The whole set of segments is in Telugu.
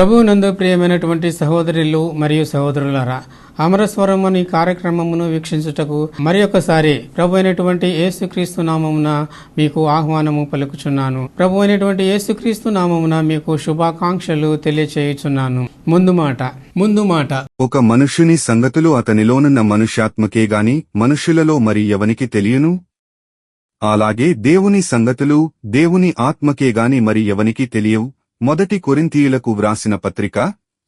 ప్రభు నందు ప్రియమైనటువంటి సహోదరులు మరియు సహోదరులారా అమరస్వరం అనే కార్యక్రమమును వీక్షించుటకు మరి ఒకసారి ప్రభు అయినటువంటి యేసుక్రీస్తు నామమున మీకు ఆహ్వానము పలుకుచున్నాను. ప్రభు అయినటువంటి యేసుక్రీస్తు నామమున మీకు శుభాకాంక్షలు తెలియచేయుచున్నాను. ముందు మాట ముందు మాట. ఒక మనుష్యుని సంగతులు అతనిలోనున్న మనుష్యాత్మకే గాని మనుష్యులలో మరి ఎవనికి తెలియను? అలాగే దేవుని సంగతులు దేవుని ఆత్మకే గాని మరి ఎవనికి తెలియవు? మొదటి కొరింతీయులకు వ్రాసిన పత్రిక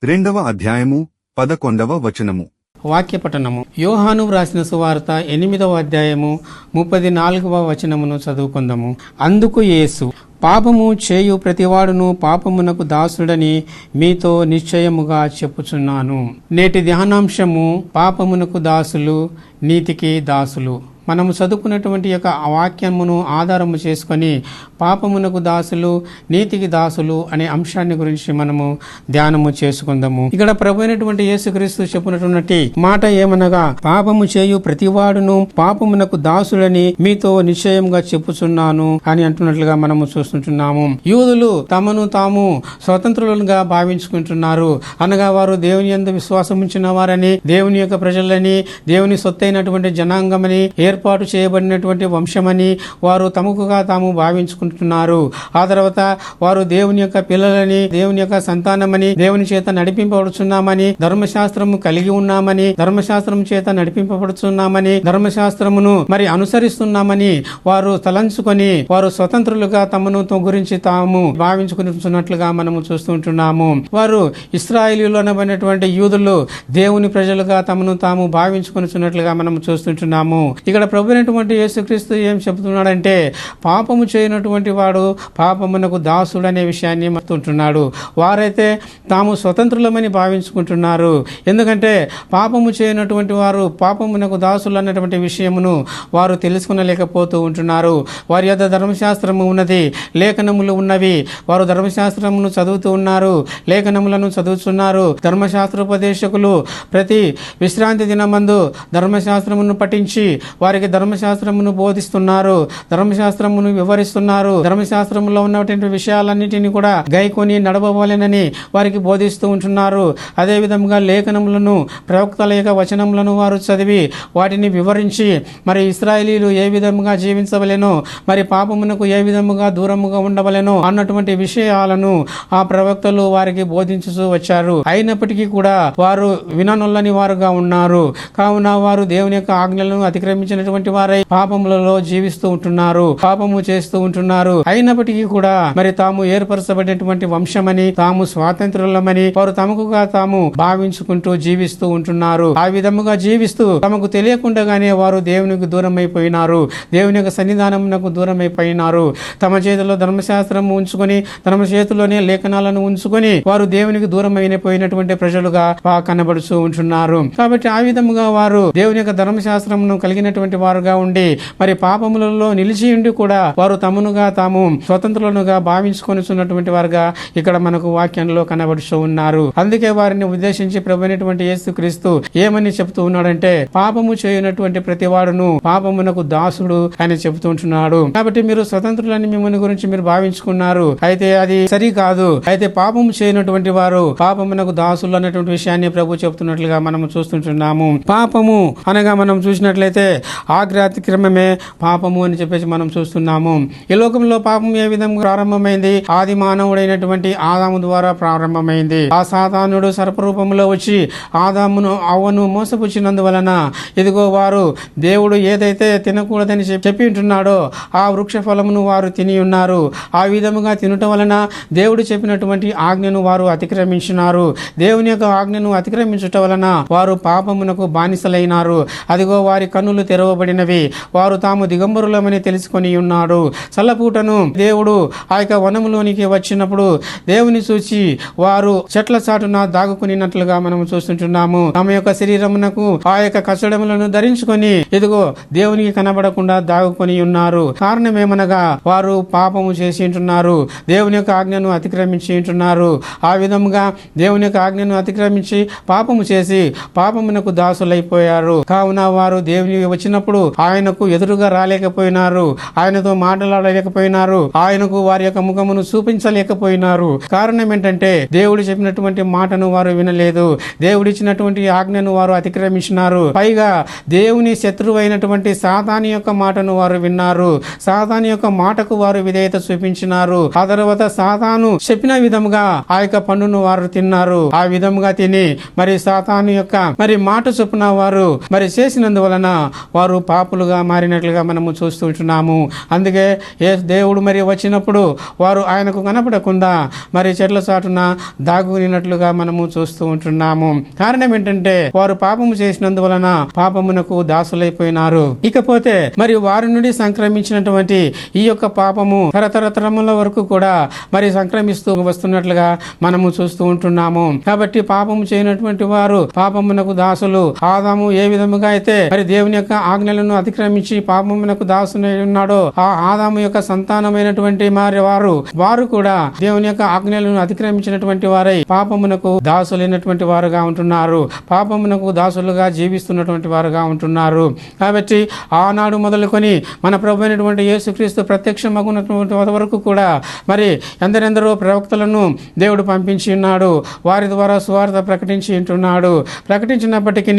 రెండవ అధ్యాయము పదకొండవ వచనము. వాక్య పఠనము యోహాను వ్రాసిన సువార్త ఎనిమిదవ అధ్యాయము ముప్పది నాలుగవ వచనమును చదువుకుందాము. అందుకు యేసు పాపము చేయు ప్రతివాడును పాపమునకు దాసుడని మీతో నిశ్చయముగా చెప్పుచున్నాను. నేటి ధ్యానాంశము పాపమునకు దాసులు నీతికి దాసులు. మనము చదువుకున్నటువంటి యొక్క వాక్యమును ఆధారము చేసుకొని పాపమునకు దాసులు నీతికి దాసులు అనే అంశాన్ని గురించి మనము ధ్యానము చేసుకుందాము. ఇక్కడ ప్రభు అయినటువంటి యేసుక్రీస్తు చెప్పినటువంటి మాట ఏమనగా పాపము చేయు ప్రతివాడును పాపమునకు దాసులని మీతో నిశ్చయంగా చెప్పుచున్నాను అని అంటున్నట్లుగా మనము చూస్తుంటున్నాము. యూదులు తమను తాము స్వతంత్రులుగా భావించుకుంటున్నారు. అనగా వారు దేవుని ఎందు విశ్వాసం ఉంచిన వారని దేవుని యొక్క ప్రజలని దేవుని సొత్తైనటువంటి జనాంగమని ఏర్పాటు చేయబడినటువంటి వంశమని వారు తమకుగా తాము భావించుకుంటున్నారు. ఆ తర్వాత వారు దేవుని యొక్క పిల్లలని దేవుని యొక్క సంతానమని దేవుని చేత నడిపింపబడుచున్నామని ధర్మశాస్త్రము కలిగి ఉన్నామని ధర్మశాస్త్రం చేత నడిపింపబడుచున్నామని ధర్మశాస్త్రమును మరి అనుసరిస్తున్నామని వారు తలంచుకొని వారు స్వతంత్రులుగా తమను గురించి తాము భావించుకుంటున్నట్లుగా మనము చూస్తుంటున్నాము. వారు ఇస్రాయేలీలు యూదులు దేవుని ప్రజలుగా తమను తాము భావించుకున్నట్లుగా మనం చూస్తుంటున్నాము. ఇక్కడ ప్రభునటువంటి యేసుక్రీస్తు ఏం చెబుతున్నాడంటే పాపము చేయనటువంటి వాడు పాపమునకు దాసుడు అనే విషయాన్ని మర్తుంటున్నాడు వారైతే తాము స్వతంత్రులమని భావించుకుంటున్నారు. ఎందుకంటే పాపము చేయనటువంటి వారు పాపమునకు దాసులు అన్నటువంటి విషయమును వారు తెలుసుకునలేకపోతూ ఉంటున్నారు. వారి యొక్క ధర్మశాస్త్రము ఉన్నది లేఖనములు ఉన్నవి. వారు ధర్మశాస్త్రమును చదువుతూ ఉన్నారు లేఖనములను చదువుతున్నారు ధర్మశాస్త్రోపదేశకులు ప్రతి విశ్రాంతి దినమందు ధర్మశాస్త్రమును పఠించి వారికి ధర్మశాస్త్రమును బోధిస్తున్నారు. ధర్మశాస్త్రమును వివరిస్తున్నారు. ధర్మశాస్త్రంలో ఉన్నటువంటి విషయాలన్నిటిని కూడా గైకొని నడవవలెనని వారికి బోధిస్తూ ఉంటున్నారు. అదేవిధంగా లేఖనములను ప్రవక్తల యొక్క వచనములను వారు చదివి వాటిని వివరించి మరి ఇస్రాయేలీలు ఏ విధముగా జీవించవలెనో మరి పాపమునకు ఏ విధముగా దూరముగా ఉండవలెనో అన్నటువంటి విషయాలను ఆ ప్రవక్తలు వారికి బోధించుతూ వచ్చారు. అయినప్పటికీ కూడా వారు విననొల్లని వారుగా ఉన్నారు. కావున వారు దేవుని యొక్క ఆజ్ఞలను అతిక్రమించిన అతిక్రమించినటువంటి వారై పాపములలో జీవిస్తూ ఉంటున్నారు పాపము చేస్తూ ఉంటున్నారు. అయినప్పటికీ కూడా మరి తాము ఏర్పరచబడినటువంటి వంశమని తాము స్వాతంత్రులమని వారు తమకుగా తాము భావించుకుంటూ జీవిస్తూ ఉంటున్నారు. ఆ విధముగా జీవిస్తూ తమకు తెలియకుండానే వారు దేవునికి దూరం అయిపోయినారు దేవుని యొక్క సన్నిధానమునకు దూరం అయిపోయినారు తమ చేతిలో ధర్మశాస్త్రం ఉంచుకొని తమ చేతిలోనే లేఖనాలను ఉంచుకొని వారు దేవునికి దూరం అయిపోయినటువంటి ప్రజలుగా కనబడుచూ కనబడుతూ ఉంటున్నారు. కాబట్టి ఆ విధముగా వారు దేవుని యొక్క ధర్మశాస్త్రమును కలిగినటువంటి వారుగా ఉండి మరి పాపములలో నిలిచి ఉండి కూడా వారు తమనుగా తాము స్వతంత్రులనుగా భావించుకొనిచున్నటువంటి వారుగా ఇక్కడ మనకు వాక్యంలో కనబడుతూ ఉన్నారు. అందుకే వారిని ఉద్దేశించి ప్రభునటువంటి యేసుక్రీస్తు ఏమని చెప్తూ ఉన్నాడంటే పాపము చేయనటువంటి ప్రతివాడును పాపమునకు దాసుడు అని చెబుతూ ఉంటున్నాడు. కాబట్టి మీరు స్వతంత్రులని మిమ్మల్ని గురించి మీరు భావించుకున్నారు. అయితే అది సరి కాదు. అయితే పాపము చేయనటువంటి వారు పాపమునకు దాసులు అన్నటువంటి విషయాన్ని ప్రభు చెబుతున్నట్లుగా మనం చూస్తుంటున్నాము. పాపము అనగా మనం చూసినట్లయితే ఆగ్రాతిక్రమమే పాపము అని చెప్పేసి మనం చూస్తున్నాము. ఈ లోకంలో పాపం ఏ విధంగా ప్రారంభమైంది? ఆది మానవుడైనటువంటి ఆదాము ద్వారా ప్రారంభమైంది. ఆ సాధానుడు సర్పరూపంలో వచ్చి ఆదామును అవ్వను మోసపుచ్చినందువలన ఇదిగో వారు దేవుడు ఏదైతే తినకూడదని చెప్పి చెప్పి ఉంటున్నాడో ఆ వృక్ష ఫలమును వారు తిని ఉన్నారు. ఆ విధముగా తినటం వలన దేవుడు చెప్పినటువంటి ఆజ్ఞను వారు అతిక్రమించినారు. దేవుని యొక్క ఆజ్ఞను అతిక్రమించుట వలన వారు పాపమునకు బానిసలైనారు. అదిగో వారి కన్నులు తెరవ తెరవబడినవి వారు తాము దిగంబరులమని తెలుసుకొని ఉన్నాడు. చల్లపూటను దేవుడు ఆ యొక్క వనములోనికి వచ్చినప్పుడు దేవుని చూచి వారు చెట్ల చాటున దాగుకునినట్లుగా మనం చూస్తుంటున్నాము. తమ యొక్క శరీరమునకు ఆ యొక్క కచడములను ధరించుకొని ఇదిగో దేవునికి కనబడకుండా దాగుకొని ఉన్నారు. కారణమేమనగా వారు పాపము చేసి ఉంటున్నారు. దేవుని యొక్క ఆజ్ఞను అతిక్రమించి ఉంటున్నారు. ఆ విధముగా దేవుని యొక్క ఆజ్ఞను అతిక్రమించి పాపము చేసి పాపమునకు దాసులైపోయారు. కావున వారు దేవుని వచ్చిన వచ్చినప్పుడు ఆయనకు ఎదురుగా రాలేకపోయినారు. ఆయనతో మాట్లాడలేకపోయినారు. ఆయనకు వారి యొక్క ముఖమును చూపించలేకపోయినారు. కారణం ఏంటంటే దేవుడు చెప్పినటువంటి మాటను వారు వినలేదు. దేవుడిచ్చినటువంటి ఆజ్ఞను వారు అతిక్రమించినారు. పైగా దేవుని శత్రువు అయినటువంటి సాతాని యొక్క మాటను వారు విన్నారు. సాతాని యొక్క మాటకు వారు విధేయత చూపించినారు. ఆ తర్వాత సాతాను చెప్పిన విధముగా ఆ యొక్క పండును వారు తిన్నారు. ఆ విధముగా తిని మరి సాతాను యొక్క మరి మాట చొప్పున వారు మరి చేసినందువలన వారు పాపులుగా మారినట్లుగా మనము చూస్తూ ఉంటున్నాము. అందుకే ఏ దేవుడు మరి వచ్చినప్పుడు వారు ఆయనకు కనపడకుండా మరి చెట్ల చాటున దాగునినట్లుగా మనము చూస్తూ ఉంటున్నాము. కారణం ఏంటంటే వారు పాపము చేసినందువలన పాపమునకు దాసులైపోయినారు. ఇకపోతే మరి వారి నుండి సంక్రమించినటువంటి ఈ యొక్క పాపము తరతరతరముల వరకు కూడా మరి సంక్రమిస్తూ వస్తున్నట్లుగా మనము చూస్తూ ఉంటున్నాము. కాబట్టి పాపము చేయనటువంటి వారు పాపమునకు దాసులు. ఆదాము ఏ విధముగా అయితే మరి దేవుని యొక్క ఆజ్ఞలను అతిక్రమించి పాపమునకు దాసునై ఉన్నాడో ఆ ఆదాము యొక్క సంతానమైనటువంటి మరి వారు. వారు కూడా దేవుని యొక్క ఆజ్ఞలను అతిక్రమించినటువంటి వారై పాపమునకు దాసులైనటువంటి వారుగా ఉంటున్నారు. పాపమునకు దాసులుగా జీవిస్తున్నటువంటి వారుగా ఉంటున్నారు. కాబట్టి ఆనాడు మొదలుకొని మన ప్రభు అయినటువంటి యేసుక్రీస్తు ప్రత్యక్షమగునటువంటి వరకు కూడా మరి ఎందరెందరో ప్రవక్తలను దేవుడు పంపించి ఉన్నాడు. వారి ద్వారా సువార్త ప్రకటించి ఉంటున్నాడు. ప్రకటించినప్పటికీ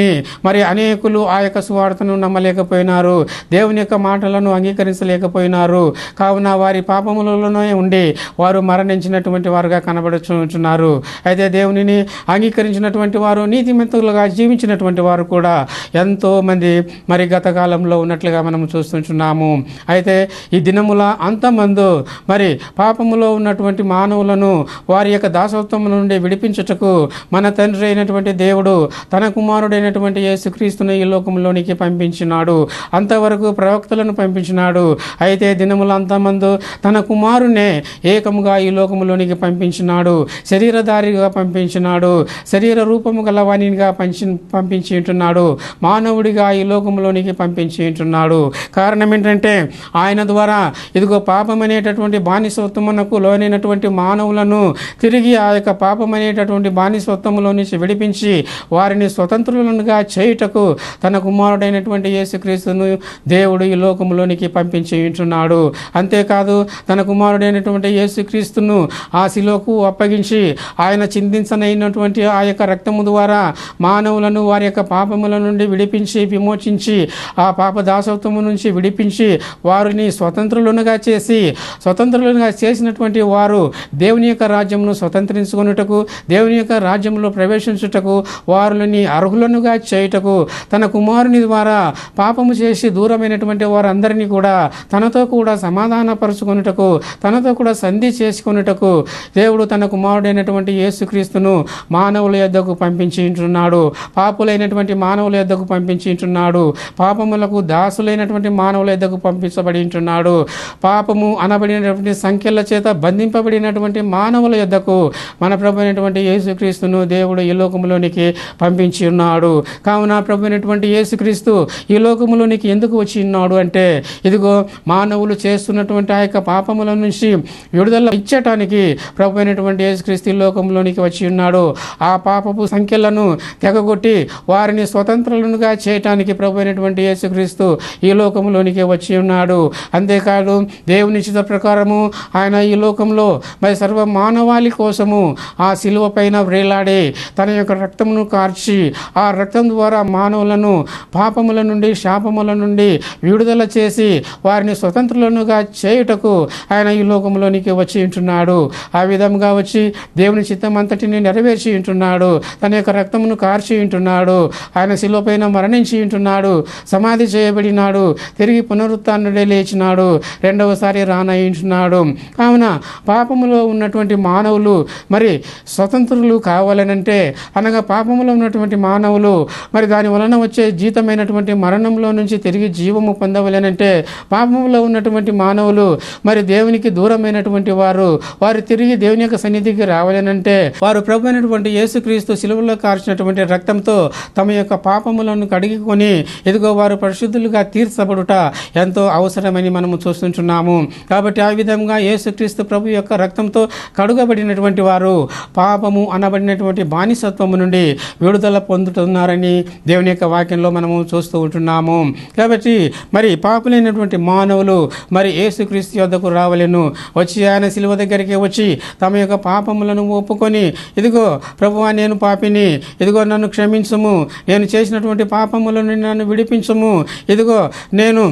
మరి అనేకులు ఆ యొక్క సువార్తను నమ్మలేకపోయినారు దేవుని యొక్క మాటలను అంగీకరించలేకపోయినారు. కావున వారి పాపములలోనే ఉండి వారు మరణించినటువంటి వారుగా కనబడుచున్నారు అయితే దేవునిని అంగీకరించినటువంటి వారు నీతిమంతులుగా జీవించినటువంటి వారు కూడా ఎంతో మంది మరి గత కాలంలో ఉన్నట్లుగా మనం చూస్తుంటున్నాము. అయితే ఈ దినముల అంతమందు మరి పాపములో ఉన్నటువంటి మానవులను వారి యొక్క దాసత్వం నుండి విడిపించుటకు మన తండ్రి అయినటువంటి దేవుడు తన కుమారుడైనటువంటి యేసుక్రీస్తుని ఈ లోకంలోనికి పంపించిన ఉన్నాడు అంతవరకు ప్రవక్తలను పంపించినాడు. అయితే దినముల అంతమందు తన కుమారునే ఏకముగా ఈ లోకములోనికి పంపించినాడు. శరీరధారిగా పంపించినాడు. శరీర రూపము గలవాణిగా పంచి పంపించి ఉంటున్నాడు మానవుడిగా ఈ లోకంలోనికి పంపించి ఉంటున్నాడు కారణం ఏంటంటే ఆయన ద్వారా ఇదిగో పాపం అనేటటువంటి బానిసత్వమునకు లోనైనటువంటి మానవులను తిరిగి ఆ యొక్క పాపం అనేటటువంటి బానిసత్వములో నుంచి విడిపించి వారిని స్వతంత్రులుగా చేయుటకు తన కుమారుడైనటువంటి యేసుక్రీస్తును దేవుడు ఈ లోకంలోనికి పంపించి ఉంటున్నాడు. అంతేకాదు తన కుమారుడైనటువంటి యేసుక్రీస్తును ఆ శిలోకు అప్పగించి ఆయన చిందించనైనటువంటి ఆ యొక్క రక్తము ద్వారా మానవులను వారి యొక్క పాపముల నుండి విడిపించి విమోచించి ఆ పాప దాసత్వము నుంచి విడిపించి వారిని స్వతంత్రులుగా చేసి స్వతంత్రులుగా చేసినటువంటి వారు దేవుని యొక్క రాజ్యమును స్వతంత్రించుకొనుటకు దేవుని యొక్క రాజ్యంలో ప్రవేశించుటకు వారిని అర్హులనుగా చేయుటకు తన కుమారుని ద్వారా పాపము చేసి దూరమైనటువంటి వారందరినీ కూడా తనతో కూడా సమాధానపరుచుకొనుటకు తనతో కూడా సంధి చేసుకొనుటకు దేవుడు తన కుమారుడైనటువంటి యేసుక్రీస్తును మానవుల యొద్దకు పంపించుంటున్నాడు పాపులైనటువంటి మానవుల యొద్దకు పంపించుంటున్నాడు పాపములకు దాసులైనటువంటి మానవుల యొద్దకు పంపించబడి ఉంటున్నాడు పాపము అనబడినటువంటి సంఖ్యల చేత బంధింపబడినటువంటి మానవుల యొద్దకు మన ప్రభు అయినటువంటి యేసుక్రీస్తును దేవుడు ఈ లోకంలోనికి పంపించి ఉన్నాడు కావున ప్రభు అయినటువంటి యేసుక్రీస్తు ఈ లోకములోనికి ఎందుకు వచ్చి ఉన్నాడు అంటే ఇదిగో మానవులు చేస్తున్నటువంటి ఆ యొక్క పాపముల నుంచి విడుదల ఇచ్చటానికి ప్రభు అయినటువంటి యేసుక్రీస్తు ఈ లోకంలోనికి వచ్చి ఉన్నాడు. ఆ పాపపు సంఖ్యలను తెగగొట్టి వారిని స్వతంత్రులుగా చేయటానికి ప్రభు అయినటువంటి యేసుక్రీస్తు ఈ లోకంలోనికి వచ్చి ఉన్నాడు. అంతేకాదు దేవుని చిత ప్రకారము ఆయన ఈ లోకంలో మరి సర్వ మానవాళి కోసము ఆ శిలువ పైన వ్రేలాడి తన యొక్క రక్తమును కార్చి ఆ రక్తం ద్వారా మానవులను పాపముల నుండి శాపముల నుండి విడుదల చేసి వారిని స్వతంత్రులనుగా చేయుటకు ఆయన ఈ లోకంలోనికి వచ్చి ఉంటున్నాడు. ఆ విధంగా వచ్చి దేవుని చిత్తం అంతటిని నెరవేర్చి ఉంటున్నాడు. తన యొక్క రక్తమును కార్చి ఉంటున్నాడు. ఆయన శిలోపైన మరణించి ఉంటున్నాడు. సమాధి చేయబడినాడు. తిరిగి పునరుత్డే లేచినాడు. రెండవసారి రానయించున్నాడు కావున పాపములో ఉన్నటువంటి మానవులు మరి స్వతంత్రులు కావాలనంటే అనగా పాపములో ఉన్నటువంటి మానవులు మరి దాని వలన వచ్చే జీతమైనటువంటి మరణంలో నుంచి తిరిగి జీవము పొందవలేనంటే పాపంలో ఉన్నటువంటి మానవులు మరి దేవునికి దూరమైనటువంటి వారు వారు తిరిగి దేవుని యొక్క సన్నిధికి రావాలనంటే వారు ప్రభు అయినటువంటి యేసుక్రీస్తు శిలువలో కార్చినటువంటి రక్తంతో తమ యొక్క పాపములను కడిగికొని ఎదుగో వారు పరిశుద్ధులుగా తీర్చబడుట ఎంతో అవసరమని మనము చూస్తుంటున్నాము. కాబట్టి ఆ విధంగా యేసుక్రీస్తు ప్రభు యొక్క రక్తంతో కడుగబడినటువంటి వారు పాపము అనబడినటువంటి బానిసత్వము నుండి విడుదల పొందుతున్నారని దేవుని యొక్క వాక్యంలో మనము చూస్తూ ఉన్నాము. కాబట్టి మరి పాపులైనటువంటి మానవులు మరి యేసుక్రీస్తు యొద్దకు రావలేను. వచ్చి ఆయన శిలువ దగ్గరికి వచ్చి తమ యొక్క పాపములను ఒప్పుకొని ఇదిగో ప్రభువా నేను పాపిని ఇదిగో నన్ను క్షమించము. నేను చేసినటువంటి పాపములను నన్ను విడిపించము. ఇదిగో నేను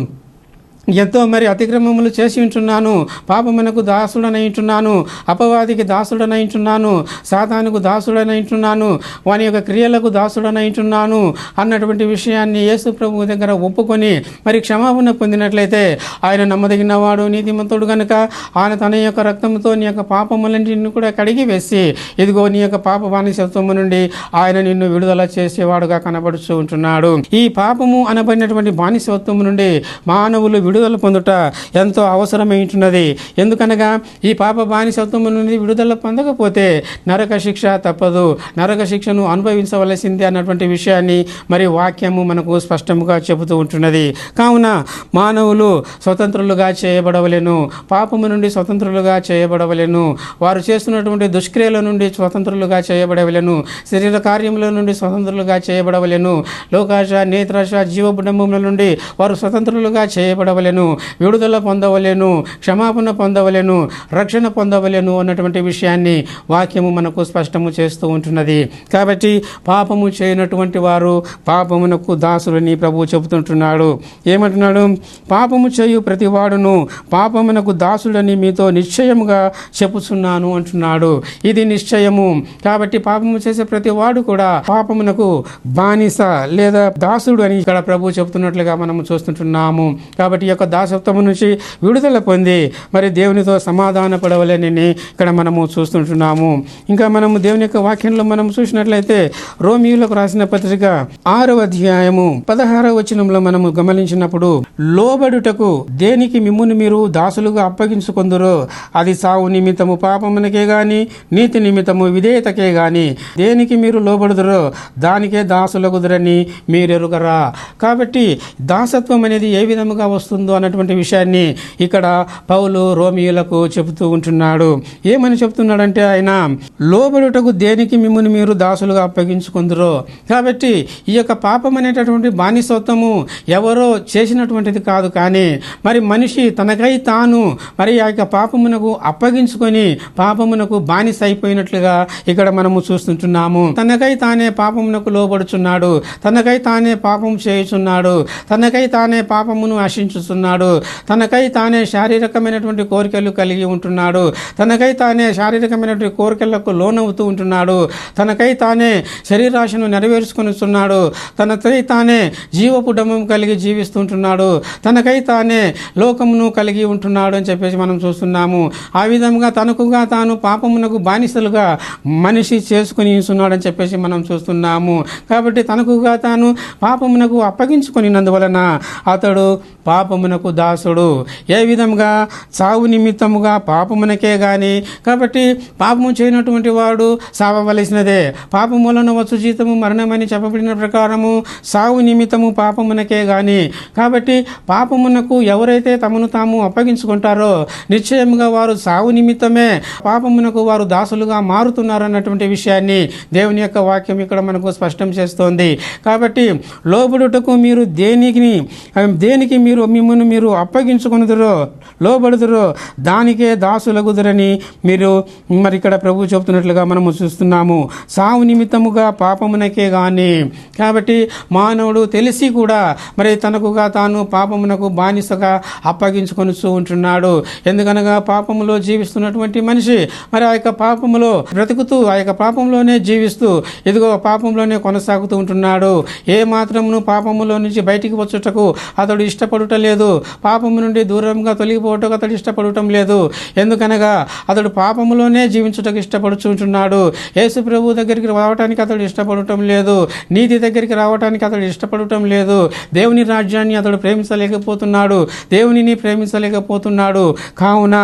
ఎంతో మరి అతిక్రమములు చేసి ఉంటున్నాను. పాపమునకు దాసుడనైంటున్నాను అపవాదికి దాసుడనైంటున్నాను సాతానుకు దాసుడనైంటున్నాను వాని యొక్క క్రియలకు దాసుడనైంటున్నాను అన్నటువంటి విషయాన్ని యేసు ప్రభు దగ్గర ఒప్పుకొని మరి క్షమాపణ పొందినట్లయితే ఆయన నమ్మదగినవాడు నీతిమంతుడు కనుక ఆయన తన యొక్క రక్తంతో నీ యొక్క పాపములన్నింటిని కూడా కడిగి వేసి ఇదిగో నీ యొక్క పాప బానిసత్వము నుండి ఆయన నిన్ను విడుదల చేసేవాడుగా కనబడుచూ ఉంటున్నాడు. ఈ పాపము అనబడినటువంటి బానిసత్వము నుండి మానవులు విడుదల పొందుట ఎంతో అవసరమైంటున్నది ఎందుకనగా ఈ పాప బానిసత్వము నుండి విడుదల పొందకపోతే నరక శిక్ష తప్పదు. నరక శిక్షను అనుభవించవలసిందే అన్నటువంటి విషయాన్ని మరి వాక్యము మనకు స్పష్టంగా చెబుతూ ఉంటున్నది. కావున మానవులు స్వతంత్రులుగా చేయబడవలెను పాపము నుండి స్వతంత్రులుగా చేయబడవలెను వారు చేస్తున్నటువంటి దుష్క్రియల నుండి స్వతంత్రులుగా చేయబడవలెను శరీర కార్యముల నుండి స్వతంత్రులుగా చేయబడవలెను లోకాశ నేత్రాశ జీవబుడంబముల నుండి వారు స్వతంత్రులుగా చేయబడవలేను. విడుదల పొందవలెను క్షమాపణ పొందవలెను రక్షణ పొందవలెను అన్నటువంటి విషయాన్ని వాక్యము మనకు స్పష్టము చేస్తూ ఉంటున్నది. కాబట్టి పాపము చేయనటువంటి వారు పాపమునకు దాసులని ప్రభువు చెబుతుంటున్నాడు. ఏమంటున్నాడు? పాపము చేయు ప్రతివాడును పాపమునకు దాసుడని మీతో నిశ్చయముగా చెప్పుచున్నాను అంటున్నాడు. ఇది నిశ్చయము. కాబట్టి పాపము చేసే ప్రతివాడు కూడా పాపమునకు బానిస లేదా దాసుడు అని ఇక్కడ ప్రభు చెబుతున్నట్లుగా మనము చూస్తుంటున్నాము. కాబట్టి యొక్క దాసత్వము నుంచి విడుదల పొంది మరి దేవునితో సమాధాన పడవలేని ఇక్కడ మనము చూస్తుంటున్నాము. ఇంకా మనము దేవుని యొక్క వాక్యంలో మనం చూసినట్లయితే రోమియోలకు రాసిన పత్రిక ఆరవ అధ్యాయము పదహారవ వచనంలో మనము గమనించినప్పుడు లోబడుటకు దేనికి మిమ్మును మీరు దాసులుగా అప్పగించుకొందురో అది సావు నిమిత్తము పాపమునకే గాని నీతి నిమిత్తము విధేయతకే గాని దేనికి మీరు లోబడుదరో దానికే దాసులగుదరని మీరెరుగరా. కాబట్టి దాసత్వం అనేది ఏ విధముగా వస్తుంది? అన్నటువంటి విషయాన్ని ఇక్కడ పౌలు రోమియులకు చెబుతూ ఉంటున్నాడు. ఏమని చెబుతున్నాడంటే ఆయన లోబడుటకు దేనికి మిమ్మల్ని మీరు దాసులుగా అప్పగించుకుందరో? కాబట్టి ఈ యొక్క పాపం అనేటటువంటి బానిసత్వము ఎవరో చేసినటువంటిది కాదు కానీ మరి మనిషి తనకై తాను మరి ఆ యొక్క పాపమునకు అప్పగించుకొని పాపమునకు బానిస అయిపోయినట్లుగా ఇక్కడ మనము చూస్తుంటున్నాము. తనకై తానే పాపమునకు లోబడుచున్నాడు. తనకై తానే పాపం చేయుచున్నాడు. తనకై తానే పాపమును చూస్తున్నాడు. తనకై తానే శారీరకమైనటువంటి కోరికలు కలిగి ఉంటున్నాడు. తనకై తానే శారీరకమైనటువంటి కోరికలకు లోనవుతూ ఉంటున్నాడు. తనకై తానే శరీరాశను నెరవేర్చుకొనిస్తున్నాడు తనకై తానే జీవపు కలిగి జీవిస్తుంటున్నాడు తనకై తానే లోకమును కలిగి ఉంటున్నాడు అని చెప్పేసి మనం చూస్తున్నాము. ఆ విధంగా తనకుగా తాను పాపమునకు బానిసలుగా మనిషి చేసుకుని ఉన్నాడని చెప్పేసి మనం చూస్తున్నాము. కాబట్టి తనకుగా తాను పాపమునకు అప్పగించుకునినందువలన అతడు పాపమునకు దాసుడు. ఏ విధంగా చావు నిమిత్తముగా పాపమునకే గాని. కాబట్టి పాపము చేయనటువంటి వాడు సావవలసినదే. పాపములను వచ్చు జీతము మరణమని చెప్పబడిన ప్రకారము సావు నిమిత్తము పాపమునకే గాని. కాబట్టి పాపమునకు ఎవరైతే తమను తాము అప్పగించుకుంటారో నిశ్చయముగా వారు సావు నిమిత్తమే పాపమునకు వారు దాసులుగా మారుతున్నారు అన్నటువంటి విషయాన్ని దేవుని యొక్క వాక్యం ఇక్కడ మనకు స్పష్టం చేస్తోంది. కాబట్టి లోబడుటకు మీరు దేనికి దేనికి మీరు మిమ్మల్ని మీరు అప్పగించుకునుదురో లోబడుదురో. దానికే దాసులగుదురని మీరు మరి ఇక్కడ ప్రభు చెబుతున్నట్లుగా మనము చూస్తున్నాము. సావు నిమిత్తముగా పాపమునకే గాని. కాబట్టి మానవుడు తెలిసి కూడా మరి తనకుగా తాను పాపమునకు బానిసగా అప్పగించుకొనుచూ ఉంటున్నాడు. ఎందుకనగా పాపములో జీవిస్తున్నటువంటి మనిషి మరి ఆ యొక్క పాపములో బ్రతుకుతూ ఆ యొక్క పాపంలోనే జీవిస్తూ ఇదిగో పాపంలోనే కొనసాగుతూ ఉంటున్నాడు. ఏ మాత్రమును పాపములో నుంచి బయటికి వచ్చుటకు అతడు ఇష్టపడుట లేదు. పాపము నుండి దూరంగా తొలగిపోవటకు అతడు ఇష్టపడటం లేదు. ఎందుకనగా అతడు పాపములోనే జీవించుటకు ఇష్టపడుచుంటున్నాడు. యేసు ప్రభు దగ్గరికి రావటానికి అతడు ఇష్టపడటం లేదు. నీతి దగ్గరికి రావటానికి అతడు ఇష్టపడటం లేదు. దేవుని రాజ్యాన్ని అతడు ప్రేమించలేకపోతున్నాడు. దేవునిని ప్రేమించలేకపోతున్నాడు. కావున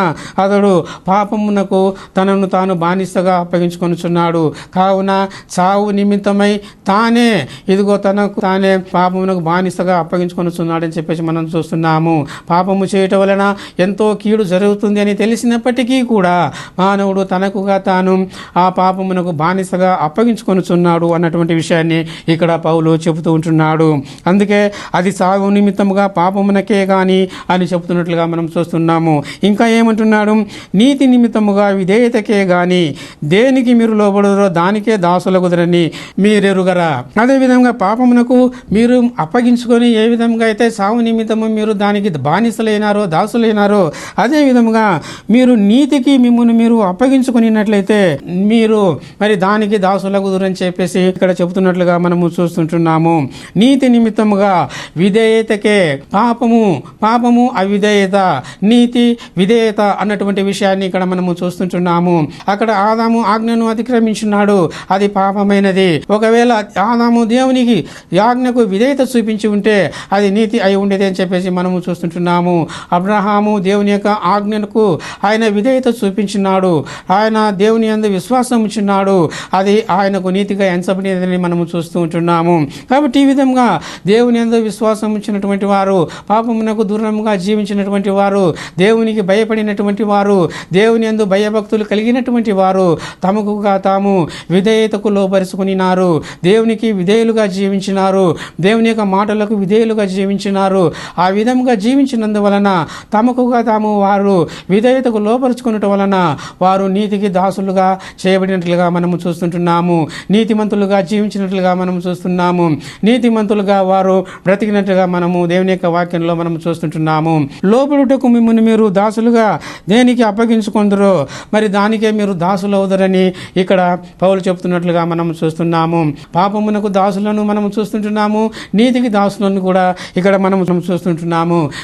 అతడు పాపమునకు తనను తాను బానిసగా అప్పగించుకొనుచున్నాడు. కావున చావు నిమిత్తమై తానే ఇదిగో తనకు తానే పాపమునకు బానిసగా అప్పగించుకొనుచున్నాడని చెప్పేసి మనం చూస్తున్నాం. చేస్తున్నాము. పాపము చేయటం వలన ఎంతో కీడు జరుగుతుంది అని తెలిసినప్పటికీ కూడా మానవుడు తనకుగా తాను ఆ పాపమునకు బానిసగా అప్పగించుకొనుచున్నాడు అన్నటువంటి విషయాన్ని ఇక్కడ పౌలు చెబుతూ ఉంటున్నాడు. అందుకే అది సాగు నిమిత్తముగా పాపమునకే కాని అని చెబుతున్నట్లుగా మనం చూస్తున్నాము. ఇంకా ఏమంటున్నాడు? నీతి నిమిత్తముగా విధేయతకే గాని దేనికి మీరు లోబడరో దానికే దాసుల కుదరని మీరెరుగరా? అదేవిధంగా పాపమునకు మీరు అప్పగించుకొని ఏ విధంగా అయితే సాగు నిమిత్తము మీరు దానికి బానిసలైనారో దాసులైనారో అదే విధముగా మీరు నీతికి మిమ్మల్ని మీరు అప్పగించుకునినట్లయితే మీరు మరి దానికి దాసుల కుదురని చెప్పేసి ఇక్కడ చెబుతున్నట్లుగా మనము చూస్తుంటున్నాము. నీతి నిమిత్తముగా విధేయతకే పాపము పాపము అవిధేయత నీతి విధేయత అన్నటువంటి విషయాన్ని ఇక్కడ మనము చూస్తుంటున్నాము. అక్కడ ఆదాము ఆజ్ఞను అతిక్రమించున్నాడు అది పాపమైనది. ఒకవేళ ఆదాము దేవునికి ఆజ్ఞకు విధేయత చూపించి ఉంటే అది నీతి అయి ఉండేది అని చెప్పేసి మనము చూస్తుంటున్నాము. అబ్రహాము దేవుని యొక్క ఆజ్ఞకు ఆయన విధేయత చూపించినాడు. ఆయన దేవుని అందు విశ్వాసం ఉంచున్నాడు అది ఆయనకు నీతిగా ఎంచబడినదని మనము చూస్తూ ఉంటున్నాము. కాబట్టి ఈ విధంగా దేవుని అందు విశ్వాసం ఉంచినటువంటి వారు పాపమునకు దూరంగా జీవించినటువంటి వారు దేవునికి భయపడినటువంటి వారు దేవుని యందు భయభక్తులు కలిగినటువంటి వారు తమకుగా తాము విధేయతకు లోపరుచుకునినారు దేవునికి విధేయులుగా జీవించినారు. దేవుని యొక్క మాటలకు విధేయులుగా జీవించినారు. ఆ విధ విధంగా జీవించినందువలన తమకుగా తాము వారు విధేయతకు లోపరుచుకున్నట వలన వారు నీతికి దాసులుగా చేయబడినట్లుగా మనము చూస్తుంటున్నాము. నీతిమంతులుగా జీవించినట్లుగా మనము చూస్తున్నాము. నీతిమంతులుగా వారు బ్రతికినట్లుగా మనము దేవుని యొక్క వాక్యంలో మనము చూస్తుంటున్నాము. లోపలుటకు మిమ్మల్ని మీరు దాసులుగా దేనికి అప్పగించుకుందరో మరి దానికే మీరు దాసులు అవుదరని ఇక్కడ పౌలు చెప్తున్నట్లుగా మనం చూస్తున్నాము. పాపమునకు దాసులను మనం చూస్తుంటున్నాము. నీతికి దాసులను కూడా ఇక్కడ మనం చూస్తుంటున్నాము.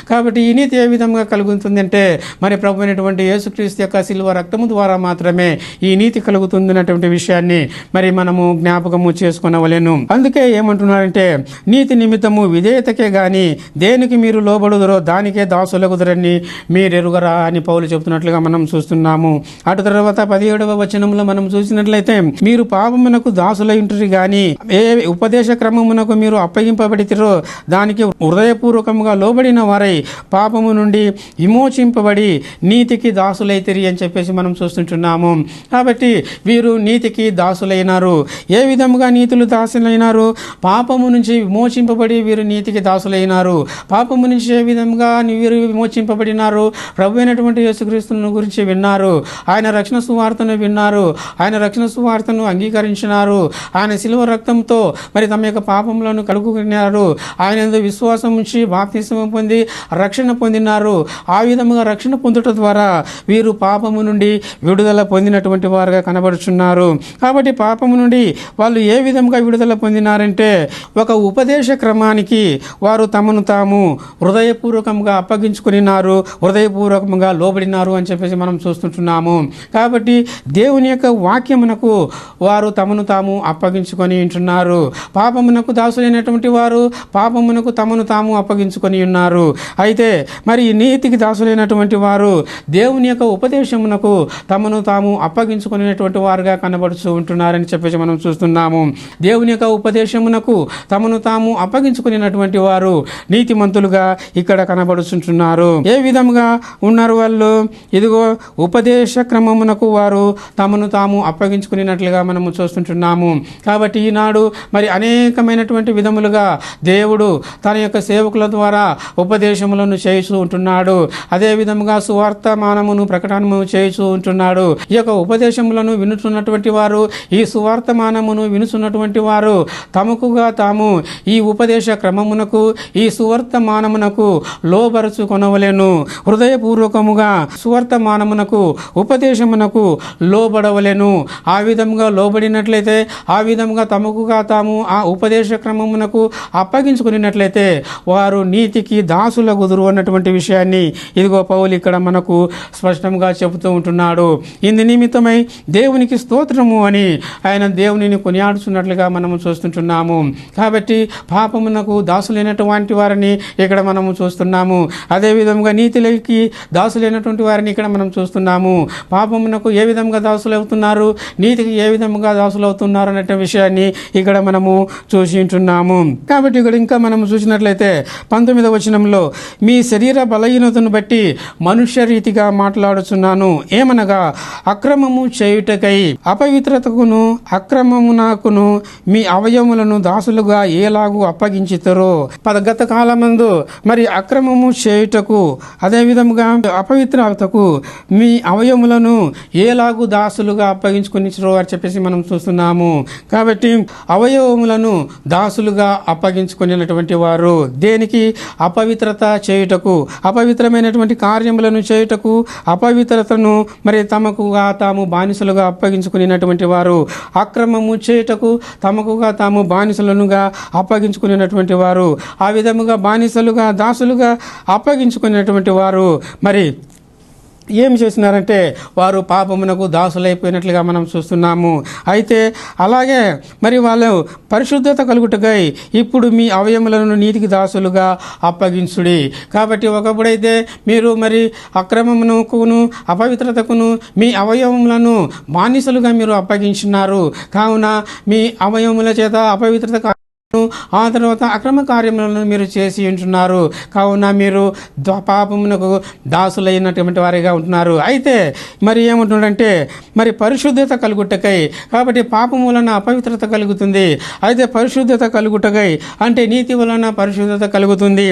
కాబట్టి ఈ నీతి ఏ విధంగా కలుగుతుందంటే మరి ప్రభు అయినటువంటి యేసుక్రీస్తు యొక్క శిల్వ రక్తము ద్వారా మాత్రమే ఈ నీతి కలుగుతుందన్నటువంటి విషయాన్ని మరి మనము జ్ఞాపకము చేసుకునవలేను. అందుకే ఏమంటున్నారంటే నీతి నిమిత్తము విధేయతకే గాని దేనికి మీరు లోబడుదరో దానికే దాసులగుదరని మీరెరుగరా అని పౌలు చెబుతున్నట్లుగా మనం చూస్తున్నాము. అటు తర్వాత పదిహేడవ వచనంలో మనం చూసినట్లయితే మీరు పాపమునకు దాసులైంటురి గాని ఏ ఉపదేశ క్రమమునకు మీరు అప్పగింపబడితిరో దానికి హృదయపూర్వకంగా లోబడి లోబడిన వారై పాపము నుండి విమోచింపబడి నీతికి దాసులైతిరి అని చెప్పేసి మనం చూస్తుంటున్నాము. కాబట్టి వీరు నీతికి దాసులైనారు. ఏ విధముగా నీతులు దాసులైనారు? పాపము నుంచి విమోచింపబడి వీరు నీతికి దాసులైనారు. పాపము నుంచి ఏ విధంగా వీరు విమోచింపబడినారు? ప్రభు అయినటువంటి యేసుక్రీస్తును గురించి విన్నారు. ఆయన రక్షణ సువార్తను విన్నారు. ఆయన రక్షణ సువార్తను అంగీకరించినారు. ఆయన శిలువ రక్తంతో మరి తమ యొక్క పాపములను కడుగుకున్నారు ఆయన విశ్వాసం ఉంచి బాప్తిసం పొంది రక్షణ పొందినారు. ఆ విధముగా రక్షణ పొందుట ద్వారా వీరు పాపము నుండి విడుదల పొందినటువంటి వారుగా కనబడుచున్నారు. కాబట్టి పాపము నుండి వాళ్ళు ఏ విధంగా విడుదల పొందినారంటే ఒక ఉపదేశ క్రమానికి వారు తమను తాము హృదయపూర్వకంగా అప్పగించుకునినారు. హృదయపూర్వకంగా లోబడినారు అని చెప్పేసి మనం చూస్తుంటున్నాము. కాబట్టి దేవుని యొక్క వాక్యమునకు వారు తమను తాము అప్పగించుకొని ఉంటున్నారు. పాపమునకు దాసులైనటువంటి వారు పాపమునకు తమను తాము అప్పగించుకొని ఉన్నారు. అయితే మరి నీతికి దాసులైనటువంటి వారు దేవుని యొక్క ఉపదేశమునకు తమను తాము అప్పగించుకునేటువంటి వారుగా కనబడుతూ ఉంటున్నారని చెప్పేసి మనం చూస్తున్నాము. దేవుని యొక్క ఉపదేశమునకు తమను తాము అప్పగించుకునేటువంటి వారు నీతిమంతులుగా ఇక్కడ కనబడుచుంటున్నారు ఏ విధంగా ఉన్నారు వాళ్ళు? ఇదిగో ఉపదేశ క్రమమునకు వారు తమను తాము అప్పగించుకునేటట్లుగా మనము చూస్తుంటున్నాము. కాబట్టి ఈనాడు మరి అనేకమైనటువంటి విధములుగా దేవుడు తన యొక్క సేవకుల ద్వారా ఉపదేశములను చేయిస్తూ ఉంటున్నాడు. అదే విధముగా సువార్తమానమును ప్రకటనము చేయిస్తూ ఉంటున్నాడు. ఈ యొక్క ఉపదేశములను వినుచున్నటువంటి వారు ఈ సువార్తమానమును వినుచున్నటువంటి వారు తమకుగా తాము ఈ ఉపదేశ క్రమమునకు ఈ సువర్తమానమునకు లోబరచుకొనవలెను హృదయపూర్వకముగా సువర్తమానమునకు ఉపదేశమునకు లోబడవలెను. ఆ విధముగా లోబడినట్లయితే ఆ విధముగా తమకుగా తాము ఆ ఉపదేశ క్రమమునకు అప్పగించుకున్నట్లయితే వారు నీతికి దాసుల కుదురు అన్నటువంటి విషయాన్ని ఇదిగో పౌలు ఇక్కడ మనకు స్పష్టంగా చెబుతూ ఉంటున్నాడు. ఇందు నిమిత్తమై దేవునికి స్తోత్రము అని ఆయన దేవునిని కొనియాడుచున్నట్లుగా మనము చూస్తుంటున్నాము. కాబట్టి పాపమునకు దాసులైనటువంటి వారిని ఇక్కడ మనము చూస్తున్నాము. అదేవిధంగా నీతిలోకి దాసులైనటువంటి వారిని ఇక్కడ మనం చూస్తున్నాము. పాపమునకు ఏ విధంగా దాసులు అవుతున్నారు నీతికి ఏ విధంగా దాసులు అవుతున్నారు అనే విషయాన్ని ఇక్కడ మనము చూసి ఉంటున్నాము. కాబట్టి ఇక్కడ ఇంకా మనం చూసినట్లయితే పంతొమ్మిదవ వచనంలో మీ శరీర బలహీనతను బట్టి మనుష్య రీతిగా మాట్లాడుచున్నాను. ఏమనగా అక్రమము చేయుటకై అపవిత్రతకును అక్రమమునకును మీ అవయములను దాసులుగా ఏలాగు అప్పగించుతారో. గత కాలమందు మరి అక్రమము చేయుటకు అదే విధముగా అపవిత్రతకు మీ అవయములను ఏలాగు దాసులుగా అప్పగించుకునిచ్చరో అని చెప్పేసి మనం చూస్తున్నాము. కాబట్టి అవయవములను దాసులుగా అప్పగించుకునేటువంటి వారు దేనికి? అపవిత్రత చేయుటకు అపవిత్రమైనటువంటి కార్యములను చేయుటకు అపవిత్రతను మరి తమకుగా తాము బానిసలుగా అప్పగించుకునేటువంటి వారు అక్రమము చేయుటకు తమకుగా తాము బానిసలనుగా అప్పగించుకునేటువంటి వారు ఆ విధముగా బానిసలుగా దాసులుగా అప్పగించుకునేటువంటి వారు మరి ఏం చేసినారంటే వారు పాపమునకు దాసులైపోయినట్లుగా మనం చూస్తున్నాము. అయితే అలాగే మరి వాళ్ళు పరిశుద్ధత కలుగుటకై ఇప్పుడు మీ అవయములను నీతికి దాసులుగా అప్పగించుడి. కాబట్టి ఒకప్పుడైతే మీరు మరి అక్రమమునకును అపవిత్రతకును మీ అవయవములను బానిసలుగా మీరు అప్పగించున్నారు కావున మీ అవయవముల చేత అపవిత్రత ఆ తర్వాత అక్రమ కార్యములను మీరు చేసి ఉంటున్నారు. కావున మీరు పాపమునకు దాసులైనటువంటి వారిగా ఉంటున్నారు. అయితే మరి ఏమంటున్నాడంటే మరి పరిశుద్ధత కలుగుటకై కాబట్టి పాపము వలన అపవిత్రత కలుగుతుంది. అయితే పరిశుద్ధత కలుగుటకై అంటే నీతి వలన పరిశుద్ధత కలుగుతుంది.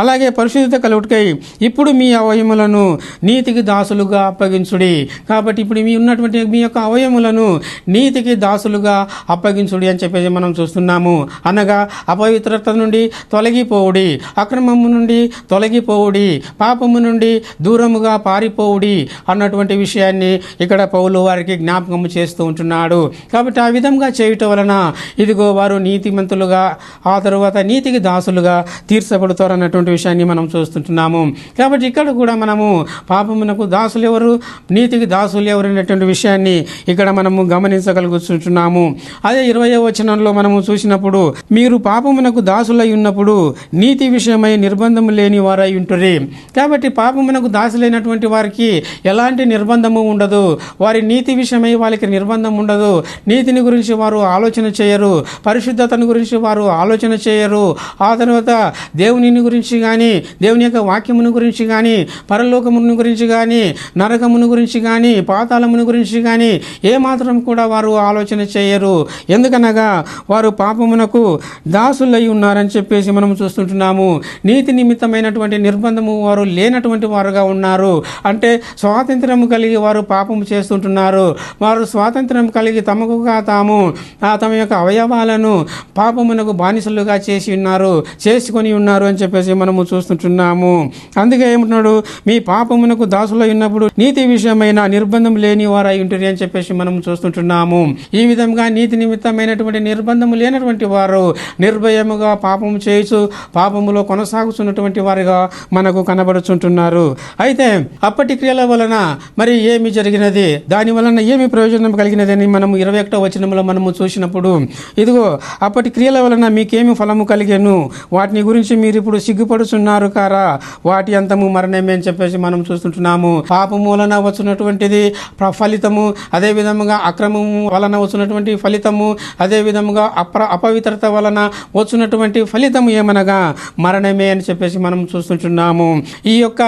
అలాగే పరిశుద్ధత కలుగుటకై ఇప్పుడు మీ అవయములను నీతికి దాసులుగా అప్పగించుడి. కాబట్టి ఇప్పుడు మీ ఉన్నటువంటి మీ యొక్క అవయములను నీతికి దాసులుగా అప్పగించుడి అని చెప్పేసి మనం చూస్తున్నాము. అనగా అపవిత్రత నుండి తొలగిపోవుడి అక్రమము నుండి తొలగిపోవుడి పాపము నుండి దూరముగా పారిపోవుడి అన్నటువంటి విషయాన్ని ఇక్కడ పౌలు వారికి జ్ఞాపకము చేస్తూ ఉంటున్నాడు. కాబట్టి ఆ విధంగా చేయటం వలన ఇదిగో వారు నీతిమంతులుగా ఆ తరువాత నీతికి దాసులుగా తీర్చబడతారు అన్నటువంటి విషయాన్ని మనం చూస్తుంటున్నాము. కాబట్టి ఇక్కడ కూడా మనము పాపమునకు దాసులు ఎవరు నీతికి దాసులు ఎవరు అనేటువంటి విషయాన్ని ఇక్కడ మనము గమనించగలుగుతుంటున్నాము. అదే ఇరవై వచనంలో మనము చూసినప్పుడు మీరు పాపమునకు దాసులై ఉన్నప్పుడు నీతి విషయమై నిర్బంధము లేని వారై ఉంటురి. కాబట్టి పాపమునకు దాసులైనటువంటి వారికి ఎలాంటి నిర్బంధము ఉండదు. వారి నీతి విషయమై వాళ్ళకి నిర్బంధం ఉండదు. నీతిని గురించి వారు ఆలోచన చేయరు. పరిశుద్ధతను గురించి వారు ఆలోచన చేయరు. ఆ తర్వాత దేవునిని గురించి కానీ దేవుని యొక్క వాక్యమును గురించి కానీ పరలోకమును గురించి కానీ నరకమును గురించి కానీ పాతాళమును గురించి కానీ ఏమాత్రం కూడా వారు ఆలోచన చేయరు. ఎందుకనగా వారు పాపమునకు దాసులై ఉన్నారని చెప్పేసి మనం చూస్తుంటున్నాము. నీతి నిమిత్తమైనటువంటి నిర్బంధము వారు లేనటువంటి వారుగా ఉన్నారు. అంటే స్వాతంత్రం కలిగి వారు పాపం చేస్తుంటున్నారు. వారు స్వాతంత్రం కలిగి తమకుగా తాము ఆ తమ యొక్క అవయవాలను పాపమునకు బానిసలుగా చేసి ఉన్నారు చేసుకొని ఉన్నారు అని చెప్పేసి మనము చూస్తుంటున్నాము. అందుకే ఏమంటున్నాడు? మీ పాపమునకు దాసులై ఉన్నప్పుడు నీతి విషయమైన నిర్బంధం లేని వారై ఉంటుంది అని చెప్పేసి మనం చూస్తుంటున్నాము. ఈ విధంగా నీతి నిమిత్తమైనటువంటి నిర్బంధము లేనటువంటి వారు నిర్భయముగా పాపము చేయుచు పాపములో కొనసాగుతున్నటువంటి వారిగా మనకు కనబడుచుంటున్నారు. అయితే అప్పటి క్రియల వలన మరి ఏమి జరిగినది? దాని వలన ఏమి ప్రయోజనం కలిగినదని మనము ఇరవై ఒకటో వచనంలో మనము చూసినప్పుడు ఇదిగో అప్పటి క్రియల వలన మీకేమి ఫలము కలిగాను? వాటిని గురించి మీరు ఇప్పుడు సిగ్గుపడుచున్నారు కారా? వాటి అంతము మరణమే అని చెప్పేసి మనం చూస్తుంటున్నాము. పాపము వలన వచ్చినటువంటిది ప్ర- ఫలితము అదే విధముగా అక్రమము వలన వచ్చినటువంటి ఫలితము అదే విధముగా అప్ర అపవిత్రత వలన వలన వచ్చినటువంటి ఫలితం ఏమనగా మరణమే అని చెప్పేసి మనం చూస్తుంటున్నాము. ఈ యొక్క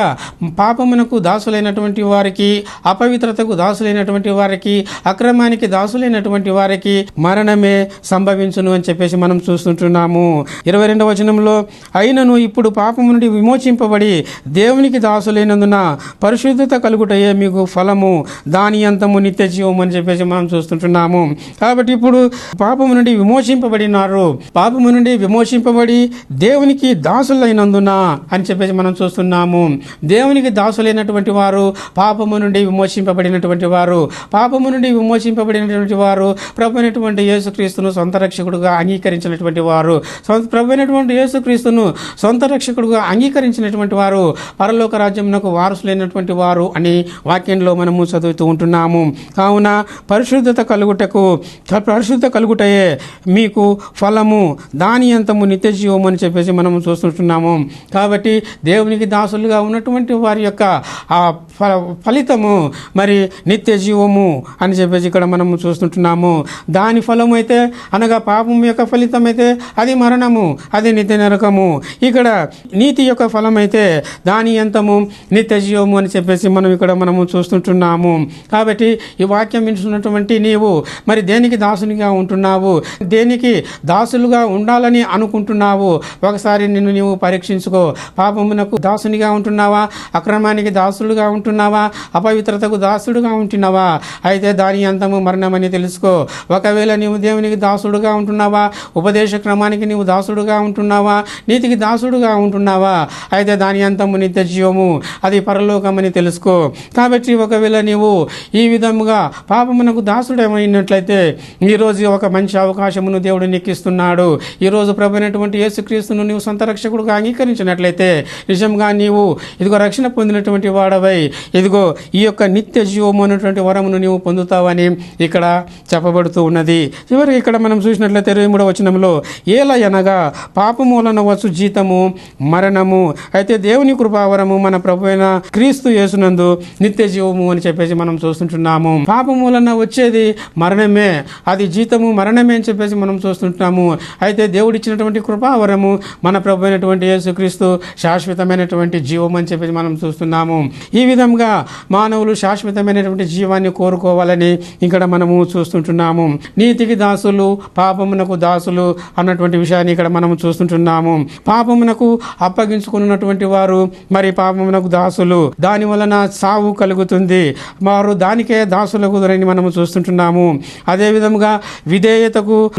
పాపమునకు దాసులైనటువంటి వారికి అపవిత్రతకు దాసులైనటువంటి వారికి అక్రమానికి దాసులైనటువంటి వారికి మరణమే సంభవించును అని చెప్పేసి మనం చూస్తుంటున్నాము. ఇరవై రెండవ వచనంలో అయినను ఇప్పుడు పాపము నుండి విమోచింపబడి దేవునికి దాసులైనందున పరిశుద్ధత కలుగుటయే మీకు ఫలము దాని అంతము నిత్య జీవం అని చెప్పేసి మనం చూస్తుంటున్నాము. కాబట్టి ఇప్పుడు పాపము నుండి విమోచింపబడినారు. పాపము నుండి విమోచింపబడి దేవునికి దాసులైనందున అని చెప్పేసి మనం చూస్తున్నాము. దేవునికి దాసులైనటువంటి వారు పాపము నుండి విమోచింపబడినటువంటి వారు పాపము నుండి విమోచింపబడినటువంటి వారు ప్రభు అయినటువంటి యేసుక్రీస్తును సొంత రక్షకుడుగా అంగీకరించినటువంటి వారు సొంత- ప్రభు అయినటువంటి యేసుక్రీస్తును సొంత రక్షకుడుగా అంగీకరించినటువంటి వారు పరలోక రాజ్యమునకు వారసులైనటువంటి వారు అని వాక్యంలో మనము చదువుతూ ఉంటున్నాము. కావున పరిశుద్ధత కలుగుటకు పరిశుద్ధ కలుగుటయే మీకు ఫలము. దాని అంతము నిత్య జీవము అని చెప్పేసి మనం చూస్తుంటున్నాము. కాబట్టి దేవునికి దాసులుగా ఉన్నటువంటి వారి యొక్క ఆ ఫ- ఫలితము మరి నిత్య జీవము అని చెప్పేసి ఇక్కడ మనం చూస్తుంటున్నాము. దాని ఫలం అయితే అనగా పాపం యొక్క ఫలితం అయితే అది మరణము అది నిత్య నరకము. ఇక్కడ నీతి యొక్క ఫలం అయితే దాని అంతము నిత్య జీవము అని చెప్పేసి మనం ఇక్కడ మనము చూస్తుంటున్నాము. కాబట్టి ఈ వాక్యం వింటున్నటువంటి నీవు మరి దేనికి దాసునిగా ఉంటున్నావు? దేనికి దాసులు దాసులుగా ఉండాలని అనుకుంటున్నావు. ఒకసారి నిన్ను నీవు పరీక్షించుకో. పాపమునకు దాసునిగా ఉంటున్నావా? అక్రమానికి దాసులుగా ఉంటున్నావా? అపవిత్రతకు దాసుడుగా ఉంటున్నావా? అయితే దాని అంతము మరణమని తెలుసుకో. ఒకవేళ నీవు దేవునికి దాసుడుగా ఉంటున్నావా? ఉపదేశ క్రమానికి నీవు దాసుడుగా ఉంటున్నావా? నీతికి దాసుడుగా ఉంటున్నావా? అయితే దాని అంతము నిత్య జీవము. అది పరలోకమని తెలుసుకో. కాబట్టి ఒకవేళ నీవు ఈ విధముగా పాపమునకు దాసుడమైనట్లయితే ఈరోజు ఒక మంచి అవకాశమును దేవుడు నీకు ఇస్తున్నాడు ఈరోజు ప్రభునటువంటి యేసుక్రీస్తును నీవు సొంత రక్షకుడుగా అంగీకరించినట్లయితే నిజంగా నీవు ఇదిగో రక్షణ పొందినటువంటి వాడవై. ఇదిగో ఈ యొక్క నిత్య జీవము అనేటువంటి వరమును నీవు పొందుతావని ఇక్కడ చెప్పబడుతూ ఉన్నది. చివరికి ఇక్కడ మనం చూసినట్లయితే ఇరవై మూడవ వచనంలో ఏల అనగా పాపమూలన వచ్చు జీతము మరణము అయితే దేవుని కృపావరము మన ప్రభు అయిన క్రీస్తు యేసునందు నిత్య జీవము అని చెప్పేసి మనం చూస్తుంటున్నాము. పాపమూలన వచ్చేది మరణమే అది జీతము మరణమే అని చెప్పేసి మనం చూస్తుంటున్నాము. అయితే దేవుడిచ్చినటువంటి కృపావరము మన ప్రభు అయినటువంటి యేసుక్రీస్తు శాశ్వతమైనటువంటి జీవం అని చెప్పేసి మనం చూస్తున్నాము. ఈ విధంగా మానవులు శాశ్వతమైనటువంటి జీవాన్ని కోరుకోవాలని ఇక్కడ మనము చూస్తుంటున్నాము. నీతికి దాసులు పాపమునకు దాసులు అన్నటువంటి విషయాన్ని ఇక్కడ మనం చూస్తుంటున్నాము. పాపమునకు అప్పగించుకున్నటువంటి వారు మరి పాపమునకు దాసులు. దాని వలన సావు కలుగుతుంది. వారు దానికే దాసులకు మనము చూస్తుంటున్నాము. అదే విధముగా విధేయతకు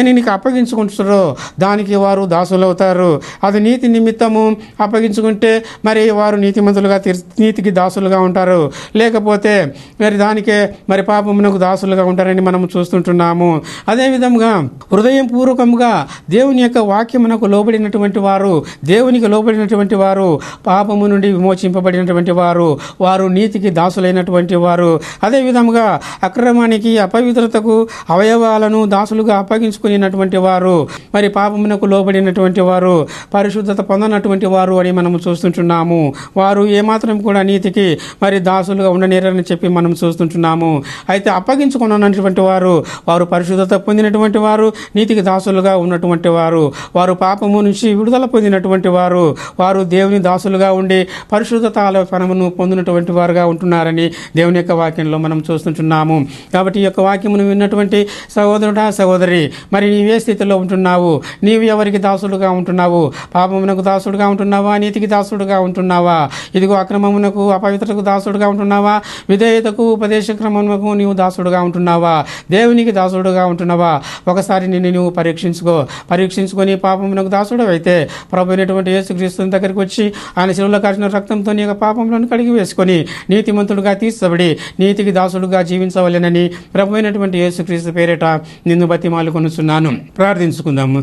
దేని నీకు అప్పగించుకుంటారో దానికి వారు దాసులవుతారు అది నీతి నిమిత్తము అప్పగించుకుంటే మరి వారు నీతిమంతులుగా తీర్- నీతికి దాసులుగా ఉంటారు. లేకపోతే మరి దానికే మరి పాపమునకు దాసులుగా ఉంటారని మనం చూస్తుంటున్నాము. అదేవిధంగా హృదయం పూర్వకంగా దేవుని యొక్క వాక్యమునకు లోబడినటువంటి వారు దేవునికి లోబడినటువంటి వారు పాపము నుండి విమోచింపబడినటువంటి వారు వారు నీతికి దాసులైనటువంటి వారు. అదేవిధముగా అక్రమానికి అపవిత్రతకు అవయవాలను దాసులుగా అప్పగించుకుని అప్పగించుకునేటువంటి వారు మరి పాపమునకు లోబడినటువంటి వారు పరిశుద్ధత పొందనటువంటి వారు అని మనం చూస్తుంటున్నాము. వారు ఏమాత్రం కూడా నీతికి మరి దాసులుగా ఉండనేరని చెప్పి మనం చూస్తుంటున్నాము. అయితే అప్పగించుకున్నటువంటి వారు వారు పరిశుద్ధత పొందినటువంటి వారు నీతికి దాసులుగా ఉన్నటువంటి వారు వారు పాపము నుంచి విడుదల పొందినటువంటి వారు వారు దేవుని దాసులుగా ఉండి పరిశుద్ధత ఫలమును పొందినటువంటి వారుగా ఉంటున్నారని దేవుని యొక్క వాక్యంలో మనం చూస్తుంటున్నాము. కాబట్టి ఈ యొక్క వాక్యమును విన్నటువంటి సహోదరుడా సహోదరి మరి నీవే స్థితిలో ఉంటున్నావు. నీవు ఎవరికి దాసుడుగా ఉంటున్నావు? పాపమునకు దాసుడుగా ఉంటున్నావా? నీతికి దాసుడుగా ఉంటున్నావా? ఇదిగో అక్రమమునకు అపవిత్రకు దాసుడుగా ఉంటున్నావా? విధేయతకు ఉపదేశ క్రమమునకు నీవు దాసుడుగా ఉంటున్నావా? దేవునికి దాసుడుగా ఉంటున్నావా? ఒకసారి నిన్ను నువ్వు పరీక్షించుకో. పరీక్షించుకొని పాపమునకు దాసుడు అయితే ప్రభు అయినటువంటి యేసుక్రీస్తుని దగ్గరికి వచ్చి ఆయన శిలువలో కాచిన రక్తంతో నీ యొక్క పాపములను కడిగి వేసుకొని నీతిమంతుడుగా తీర్చబడి నీతికి దాసుడుగా జీవించవలెనని ప్రభు అయినటువంటి యేసుక్రీస్తు పేరిట నిన్ను బతిమాలు కొనుచున్నాను ప్రార్థించుకుందాము.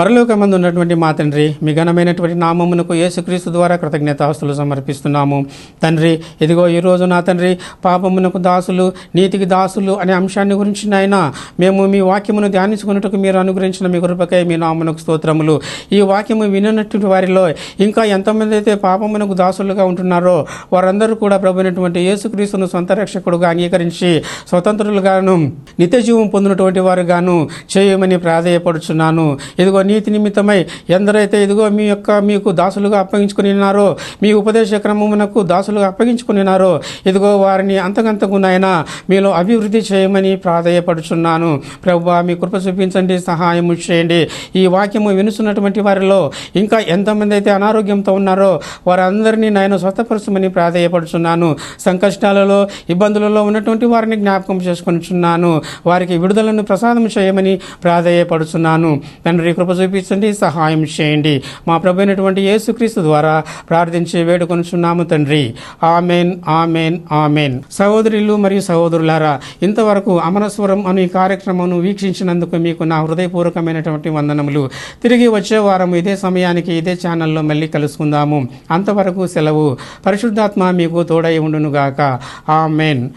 పరలోకమందు ఉన్నటువంటి మా తండ్రి మీ ఘనమైనటువంటి నామమునకు యేసుక్రీస్తు ద్వారా కృతజ్ఞతాస్తులు సమర్పిస్తున్నాము. తండ్రి ఇదిగో ఈరోజు నా తండ్రి పాపమునకు దాసులు నీతికి దాసులు అనే అంశాన్ని గురించి నాయన మేము మీ వాక్యమును ధ్యానించుకున్నట్టుకు మీరు అనుగ్రహించిన మీ కృపకై మీ నామమునకు స్తోత్రములు. ఈ వాక్యము వినటువంటి వారిలో ఇంకా ఎంతమంది అయితే పాపమునకు దాసులుగా ఉంటున్నారో వారందరూ కూడా ప్రభునటువంటి యేసుక్రీస్తును సొంత రక్షకుడుగా అంగీకరించి స్వతంత్రులుగాను నిత్య జీవం పొందినటువంటి వారుగాను చేయమని ప్రాధేయపడుచున్నాను. ఇదిగో నీతి నిమిత్తమై ఎందరైతే ఇదిగో మీ యొక్క మీకు దాసులుగా అప్పగించుకుని ఉన్నారో మీ ఉపదేశ క్రమమునకు దాసులుగా అప్పగించుకుని ఉన్నారో ఇదిగో వారిని అంతకంతకు నాయన మీలో అభివృద్ధి చేయమని ప్రాధేయపడుచున్నాను. ప్రభు మీ కృప చూపించండి సహాయం చేయండి. ఈ వాక్యము వినుస్తున్నటువంటి వారిలో ఇంకా ఎంతమంది అయితే అనారోగ్యంతో ఉన్నారో వారందరినీ నేను స్వతపరచమని ప్రాధేయపడుచున్నాను. సంకష్టాలలో ఇబ్బందులలో ఉన్నటువంటి వారిని జ్ఞాపకం చేసుకునిచున్నాను. వారికి విడుదలను ప్రసాదం చేయమని ప్రాధేయపడుచున్నాను. తండ్రి కృప చూపించండి సహాయం చేయండి. మా ప్రభు అయినటువంటి యేసుక్రీస్తు ద్వారా ప్రార్థించి వేడుకొనుచున్నాము తండ్రి. ఆమెన్ ఆమెన్ ఆమెన్. సహోదరులు మరియు సహోదరులారా ఇంతవరకు అమరస్వరం అనే ఈ కార్యక్రమం వీక్షించినందుకు మీకు నా హృదయపూర్వకమైనటువంటి వందనములు. తిరిగి వచ్చే వారం ఇదే సమయానికి ఇదే ఛానల్లో మళ్ళీ కలుసుకుందాము. అంతవరకు సెలవు. పరిశుద్ధాత్మ మీకు తోడై ఉండునుగాక. ఆమెన్.